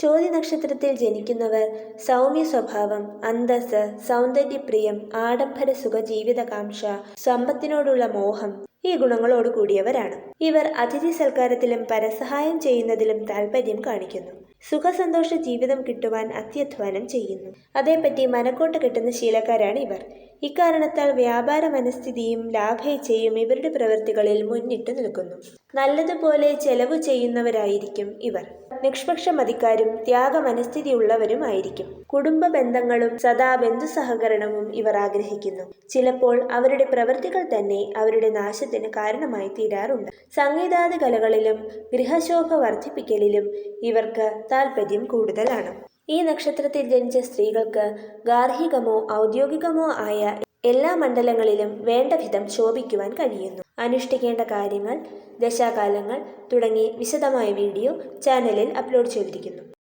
ചോതി നക്ഷത്രത്തിൽ ജനിക്കുന്നവർ സൗമ്യ സ്വഭാവം അന്തസ് സൗന്ദര്യപ്രിയം ആഡംബര സുഖ ജീവിതകാംക്ഷ സമ്പത്തിനോടുള്ള മോഹം ഈ ഗുണങ്ങളോട് കൂടിയവരാണ്. ഇവർ അതിഥി സൽക്കാരത്തിലും പരസഹായം ചെയ്യുന്നതിലും താല്പര്യം കാണിക്കുന്നു. സുഖസന്തോഷ ജീവിതം കിട്ടുവാൻ അത്യധ്വാനം ചെയ്യുന്നു. അതേപ്പറ്റി മനക്കോട്ട് കിട്ടുന്ന ശീലക്കാരാണ് ഇവർ. ഇക്കാരണത്താൽ വ്യാപാര മനസ്ഥിതിയും ലാഭേച്ഛയും ഇവരുടെ പ്രവൃത്തികളിൽ മുന്നിട്ട് നിൽക്കുന്നു. നല്ലതുപോലെ ചെലവ് ചെയ്യുന്നവരായിരിക്കും ഇവർ. നിഷ്പക്ഷ മതിക്കാരും ത്യാഗ മനസ്ഥിതിയുള്ളവരുമായിരിക്കും കുടുംബ ബന്ധങ്ങളും സദാ ബന്ധു സഹകരണവും ഇവർ ആഗ്രഹിക്കുന്നു. ചിലപ്പോൾ അവരുടെ പ്രവൃത്തികൾ തന്നെ അവരുടെ നാശത്തിന് കാരണമായി തീരാറുണ്ട്. സംഗീതാദി കലകളിലും ഗൃഹശോഭ വർദ്ധിപ്പിക്കലിലും ഇവർക്ക് താല്പര്യം കൂടുതലാണ്. ഈ നക്ഷത്രത്തിൽ ജനിച്ച സ്ത്രീകൾക്ക് ഗാർഹികമോ ഔദ്യോഗികമോ ആയ എല്ലാ മണ്ഡലങ്ങളിലും വേണ്ട വിധം ശോഭിക്കുവാൻ കഴിയുന്നു. അനുഷ്ഠിക്കേണ്ട കാര്യങ്ങൾ ദശാകാലങ്ങൾ തുടങ്ങി വിശദമായ വീഡിയോ ചാനലിൽ അപ്ലോഡ് ചെയ്തിരിക്കുന്നു.